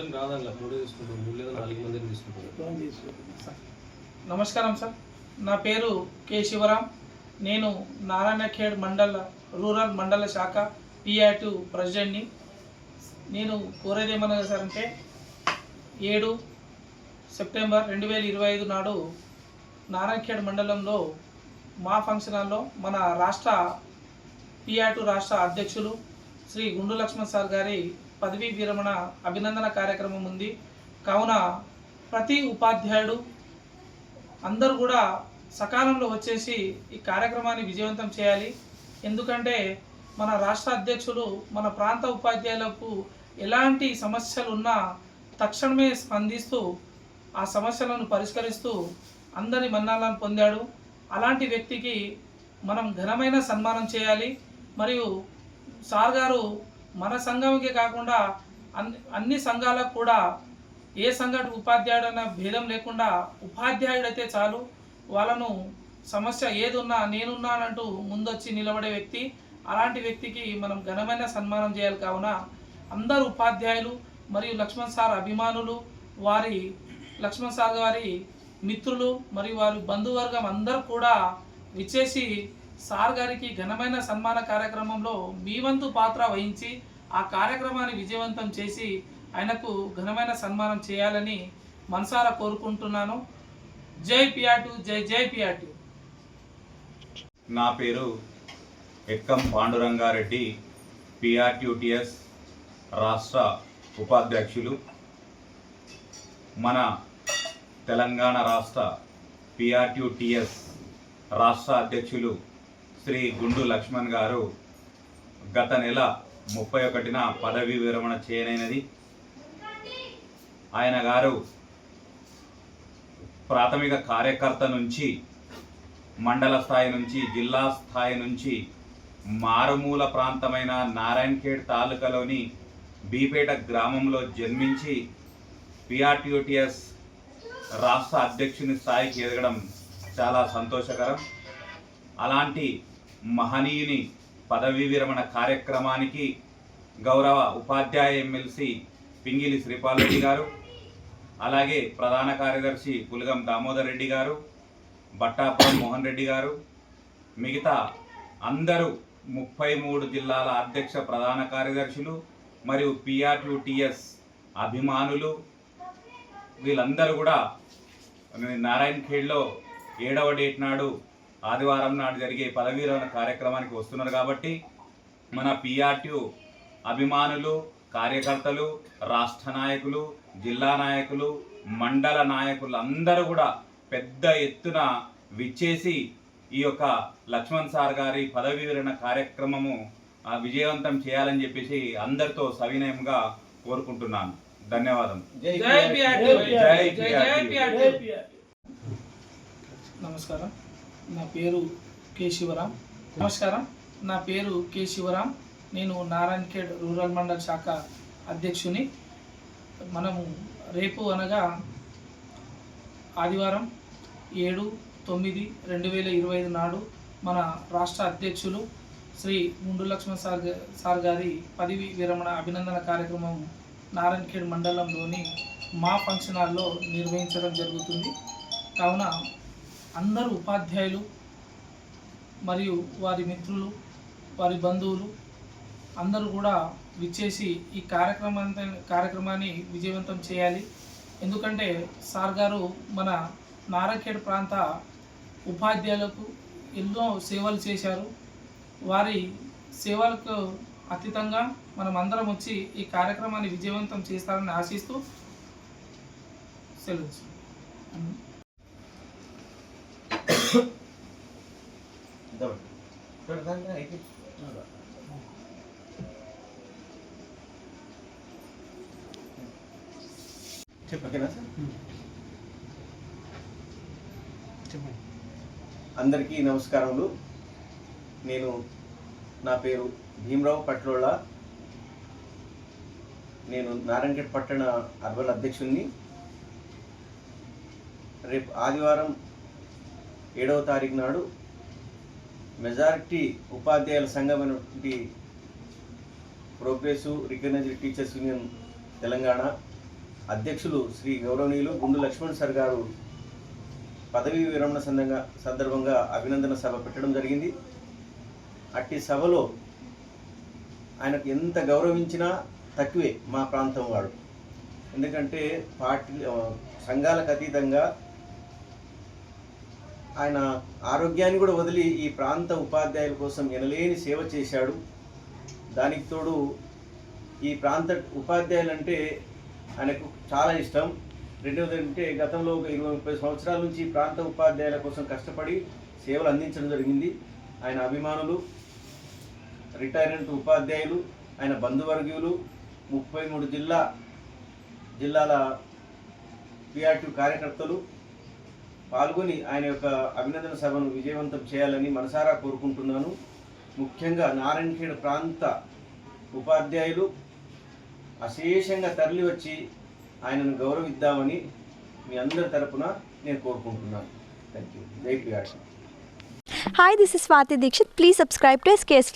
ఉండని మూడే తీసుకుంటాం. మూడు లేదా నాలుగు మందిని తీసుకుంటాం. నమస్కారం సార్. నా పేరు కె శివరాం. నేను నారాయణఖేడ్ మండల రూరల్ మండల శాఖ పిఆర్టు ప్రెసిడెంట్ని. నేను కోరేది ఏమన్నా సార్ అంటే ఏడు సెప్టెంబర్ రెండు వేల ఇరవై ఐదు నాడు నారాయణఖేడ్ మండలంలో మా ఫంక్షన్ హాల్లో మన రాష్ట్ర పిఆర్టు రాష్ట్ర అధ్యక్షులు శ్రీ గుండు లక్ష్మణ్ సార్ గారి పదవీ విరమణ అభినందన కార్యక్రమం ఉంది. కావున ప్రతి ఉపాధ్యాయుడు అందరూ కూడా సకాలంలో వచ్చేసి ఈ కార్యక్రమాన్ని విజయవంతం చేయాలి. ఎందుకంటే మన రాష్ట్ర అధ్యక్షులు మన ప్రాంత ఉపాధ్యాయులకు ఎలాంటి సమస్యలు ఉన్నా తక్షణమే స్పందిస్తూ ఆ సమస్యలను పరిష్కరిస్తూ అందరి మన్నాలను పొందాడు. అలాంటి వ్యక్తికి మనం ఘనమైన సన్మానం చేయాలి. మరియు సార్ గారు మన సంఘంకే కాకుండా అన్ని అన్ని సంఘాలకు కూడా ఏ సంఘటన ఉపాధ్యాయుడు అన్న భేదం లేకుండా ఉపాధ్యాయుడైతే చాలు. వాళ్ళను సమస్య ఏదున్నా ఉన్నా నేనున్నానంటూ ముందొచ్చి నిలబడే వ్యక్తి అలాంటి వ్యక్తికి మనం ఘనమైన సన్మానం చేయాలి కావున అందరు ఉపాధ్యాయులు మరియు లక్ష్మణ్ సార్ అభిమానులు వారి లక్ష్మణ్ సార్ గారి మిత్రులు మరియు వారి బంధువర్గం అందరూ కూడా విచ్చేసి సార్ గారికి ఘనమైన సన్మాన కార్యక్రమంలో మీ వంతు పాత్ర వహించి ఆ కార్యక్రమాన్ని విజయవంతం చేసి ఆయనకు ఘనమైన సన్మానం చేయాలని మనసారా కోరుకుంటున్నాను. జై పియాటు జై జై పియాటు. నా పేరు ఎక్కం పాండురంగారెడ్డి పిఆర్టీయూటీఎస్ రాష్ట్ర ఉపాధ్యక్షులు. మన తెలంగాణ రాష్ట్ర పిఆర్టీయూటీఎస్ రాష్ట్ర అధ్యక్షులు శ్రీ గుండు లక్ష్మణ్ గారు గత నెల ముప్పై ఒకటిన పదవి విరమణ చేయనైనది. ఆయన గారు ప్రాథమిక కార్యకర్త నుంచి మండల స్థాయి నుంచి జిల్లా స్థాయి నుంచి మారుమూల ప్రాంతమైన నారాయణఖేడ్ తాలూకాలోని బీపేట గ్రామంలో జన్మించి పిఆర్టీఓటిఎస్ రాష్ట్ర అధ్యక్షుని స్థాయికి ఎదగడం చాలా సంతోషకరం. అలాంటి మహనీయుని పదవీ విరమణ కార్యక్రమానికి గౌరవ ఉపాధ్యాయ ఎమ్మెల్సీ పింగిలి శ్రీపాల్ రెడ్డి గారు అలాగే ప్రధాన కార్యదర్శి పులగం దామోదర్ రెడ్డి గారు బట్టాపురం మోహన్ రెడ్డి గారు మిగతా అందరూ ముప్పై మూడు జిల్లాల అధ్యక్ష ప్రధాన కార్యదర్శులు మరియు పిఆర్టీఎస్ అభిమానులు వీళ్ళందరూ కూడా నారాయణఖేడ్లో ఏడవ డేట్ నాడు ఆదివారం నాడు జరిగే పదవీ విరమణ కార్యక్రమానికి వస్తున్నారు కాబట్టి మన పిఆర్టీ అభిమానులు కార్యకర్తలు రాష్ట్ర నాయకులు జిల్లా నాయకులు మండల నాయకులు అందరూ కూడా పెద్ద ఎత్తున విచ్చేసి ఈ యొక్క లక్ష్మణ్ సార్ గారి పదవీ విరమణ కార్యక్రమము ఆ, విజయవంతం చేయాలని చెప్పేసి అందరితో సవినయంగా కోరుకుంటున్నాను. ధన్యవాదం. నమస్కారం. నా పేరు కె శివరాం. నమస్కారం. నా పేరు కె శివరాం. నేను నారాయణఖేడ్ రూరల్ మండల్ శాఖ అధ్యక్షుని. మనము రేపు అనగా ఆదివారం ఏడు తొమ్మిది రెండు వేల ఇరవై ఐదు నాడు మన రాష్ట్ర అధ్యక్షులు శ్రీ గుండు లక్ష్మణ్ సార్ సార్ గారి పదవి విరమణ అభినందన కార్యక్రమం నారాయణఖేడ్ మండలంలోని మా ఫంక్షన్ హాల్లో నిర్వహించడం జరుగుతుంది. కావున అందరూ ఉపాధ్యాయులు మరియు వారి మిత్రులు వారి బంధువులు అందరూ కూడా విచ్చేసి ఈ కార్యక్రమాన్ని కార్యక్రమాన్ని విజయవంతం చేయాలి. ఎందుకంటే సార్ గారు మన నారాఖేడ్ ప్రాంత ఉపాధ్యాయులకు ఎన్నో సేవలు చేశారు. వారి సేవలకు అతీతంగా మనం అందరం వచ్చి ఈ కార్యక్రమాన్ని విజయవంతం చేస్తారని ఆశిస్తూ సెలవు సార్? అందరికీ నమస్కారములు. నేను నా పేరు భీమరావు పట్లోళ్ళ నేను నారాయణగఢ్ పట్టణ అర్బన్ అధ్యక్షుడిని రేపు ఆదివారం ఏడవ తారీఖు నాడు మెజారిటీ ఉపాధ్యాయుల సంఘం అనేటువంటి progressive recognised teachers union Telangana అధ్యక్షులు శ్రీ గౌరవనీయులు గుండు లక్ష్మణ్ సార్ గారు పదవీ విరమణ సందంగా సందర్భంగా అభినందన సభ పెట్టడం జరిగింది. అట్టి సభలో ఆయనకు ఎంత గౌరవించినా తక్కువే మా ప్రాంతం వాడు. ఎందుకంటే పార్టీ సంఘాలకు అతీతంగా ఆయన ఆరోగ్యాన్ని కూడా వదిలి ఈ ప్రాంత ఉపాధ్యాయుల కోసం ఎనలేని సేవ చేశాడు. దానికి తోడు ఈ ప్రాంత ఉపాధ్యాయులంటే ఆయనకు చాలా ఇష్టం. రెండవది అంటే గతంలో ఒక ఇరవై ముప్పై సంవత్సరాల నుంచి ప్రాంత ఉపాధ్యాయుల కోసం కష్టపడి సేవలు అందించడం జరిగింది. ఆయన అభిమానులు రిటైర్మెంట్ ఉపాధ్యాయులు ఆయన బంధువర్గీయులు ముప్పై మూడు జిల్లా జిల్లాల పిఆర్టీ కార్యకర్తలు పాల్గొని ఆయన యొక్క అభినందన సభను విజయవంతం చేయాలని మనసారా కోరుకుంటున్నాను. ముఖ్యంగా నారాయణఖేడ్ ప్రాంత ఉపాధ్యాయులు అశేషంగా తరలి వచ్చి ఆయనను గౌరవిద్దామని మీ అందరి తరపున నేను కోరుకుంటున్నాను. థ్యాంక్ యూ జై PRT Hi, this is Swati Dikshit. Please subscribe to SKS